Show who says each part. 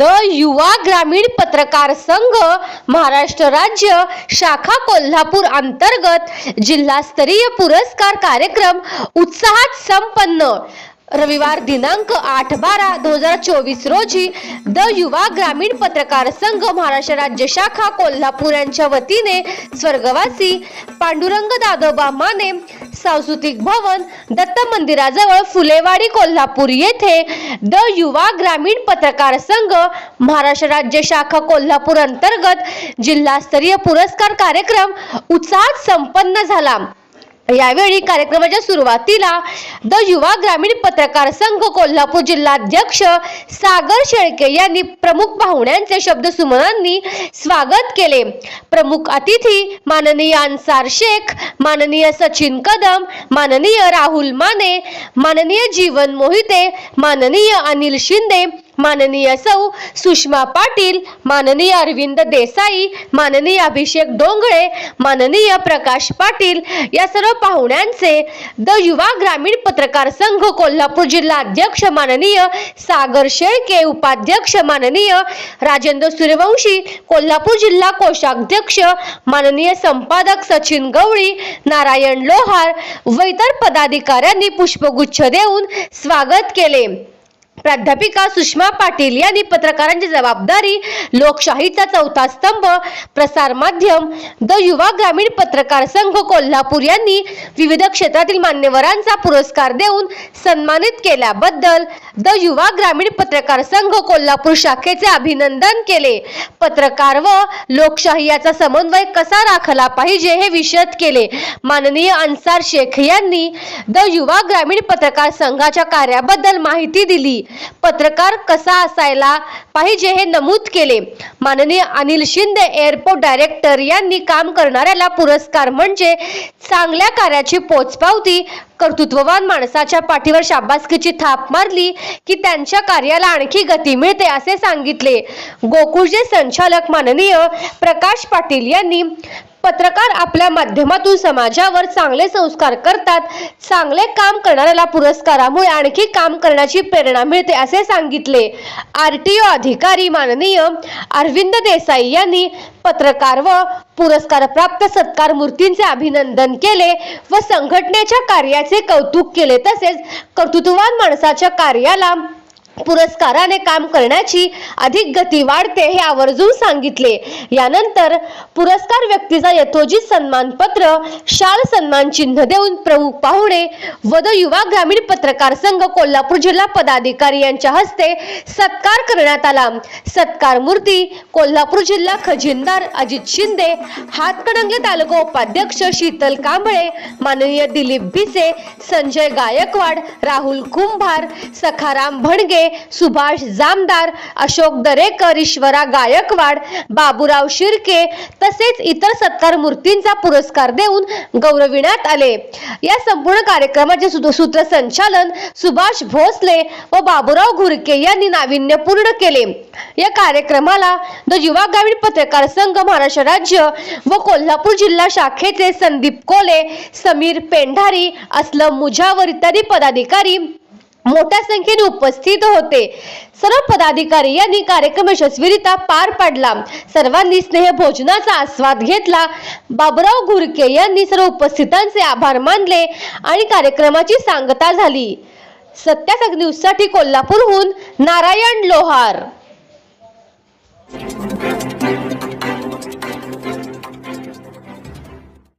Speaker 1: The युवा ग्रामीण पत्रकार संघ महाराष्ट्र राज्य शाखा कोल्हापूर अंतर्गत जिल्हास्तरीय पुरस्कार कार्यक्रम उत्साहात संपन्न. रविवार दिनांक आठ बारा दोन हजार चोवीस रोजी द युवा ग्रामीण पत्रकार संघ महाराष्ट्र राज्य शाखा कोल्हापूर यांच्या वतीने स्वर्गवासी पांडुरंग दादोबा माने सांस्कृतिक भवन दत्त मंदिराजवळ फुलेवाडी कोल्हापूर येथे द युवा ग्रामीण पत्रकार संघ महाराष्ट्र राज्य शाखा कोल्हापूर अंतर्गत जिल्हास्तरीय पुरस्कार कार्यक्रम उत्साहात संपन्न झाला. यावेळी कार्यक्रमाच्या सुरुवातीला द युवा ग्रामीण पत्रकार संघ कोल्हापूर जिल्हाध्यक्ष सागर शेळके यांनी प्रमुख पाहुण्यांचे शब्द सुमनांनी स्वागत केले. प्रमुख अतिथी माननीय अन्सार शेख माननीय सचिन कदम माननीय राहुल माने माननीय जीवन मोहिते माननीय अनिल शिंदे माननीय सौ सुषमा पाटील माननीय अरविंद देसाई माननीय अभिषेक डोंगळे माननीय प्रकाश पाटील या सर्व पाहुण्यांचे द युवा ग्रामीण पत्रकार संघ कोल्हापूर जिल्हा अध्यक्ष माननीय सागर शेळके उपाध्यक्ष माननीय राजेंद्र सूर्यवंशी कोल्हापूर जिल्हा कोषाध्यक्ष माननीय संपादक सचिन गवळी नारायण लोहार व इतर पदाधिकाऱ्यांनी पुष्पगुच्छ देऊन स्वागत केले. प्राध्यापिका सुषमा पाटील यांनी पत्रकारांची जबाबदारी लोकशाहीचा चौथा स्तंभ प्रसार माध्यम द युवा ग्रामीण पत्रकार संघ कोल्हापूर यांनी विविध क्षेत्रातील मान्यवरांचा पुरस्कार देऊन सन्मानित केल्याबद्दल द युवा ग्रामीण पत्रकार संघ कोल्हापूर शाखेचे अभिनंदन केले. पत्रकार व लोकशाही याचा समन्वय कसा राखला पाहिजे हे विशद केले. माननीय अन्सार शेख यांनी द युवा ग्रामीण पत्रकार संघाच्या कार्याबद्दल माहिती दिली. पत्रकार कसा असायला पाहिजे हे नमूद केले. माननीय अनिल शिंदे एअरपोर्ट डायरेक्टर यांनी काम करणाऱ्याला पुरस्कार म्हणजे चांगल्या कार्याची पोचपावती कर्तृत्ववान माणसाच्या पाठीवर शाबासकीची थाप मारली की त्यांच्या कार्याला आणखी गती मिळते असे सांगितले. गोकुळचे संचालक माननीय प्रकाश पाटील यांनी पत्रकार आपल्या माध्यमातून समाजावर चांगले संस्कार करतात. चांगले काम करणाऱ्याला पुरस्कारामुळे आणखी काम करण्याची प्रेरणा मिळते असे सांगितले. आर टी ओ अधिकारी माननीय अरविंद देसाई यांनी पत्रकार व पुरस्कार प्राप्त सत्कार मूर्तींचे अभिनंदन केले व संघटनेच्या कार्याचे कौतुक केले. तसेच कर्तृत्ववान माणसाच्या कार्याला पुरस्काराने काम करण्याची अधिक गती वाढते हे आवर्जून सांगितले. यानंतर पुरस्कार व्यक्तीचा यथोचित सन्मानपत्र शाल सन्मान चिन्ह देऊन प्रमुख पाहुणे वद युवा ग्रामीण पत्रकार संघ कोल्हापूर जिल्हा पदाधिकारी यांच्या हस्ते सत्कार करण्यात आला. सत्कार मूर्ती कोल्हापूर जिल्हा खजिनदार अजित शिंदे हातकणंगले तालुका उपाध्यक्ष शीतल कांबळे माननीय दिलीप भिसे संजय गायकवाड राहुल कुंभार सखाराम भणगे सुभाष जामदार अशोक दरेकर ईश्वरा गायकवाड बाबूराव शिर्के तसेच इतर सत्कार मूर्तींचा पुरस्कार देऊन गौरविण्यात आले. या संपूर्ण कार्यक्रमाचे सूत्रसंचालन सुभाष भोसले व बाबूराव घुरके यांनी नाविन्यपूर्ण केले. या कार्यक्रमाला द युवा ग्रामीण पत्रकार संघ महाराष्ट्र राज्य व कोल्हापूर जिल्हा शाखेचे संदीप कोले समीर पेंढारी असलम मुजावर इत्यादी पदाधिकारी मोठ्या संख्येने उपस्थित होते. सर्व पदाधिकारी यांनी कार्यक्रम यशस्वीरित्या पार पाडला. सर्वांनी स्नेह भोजनाचा आस्वाद घेतला. बाबुराव घुरके यांनी सर्व उपस्थितांचे आभार मानले आणि कार्यक्रमाची सांगता झाली. सत्यासग न्यूजसाठी कोल्हापूरहून नारायण लोहार.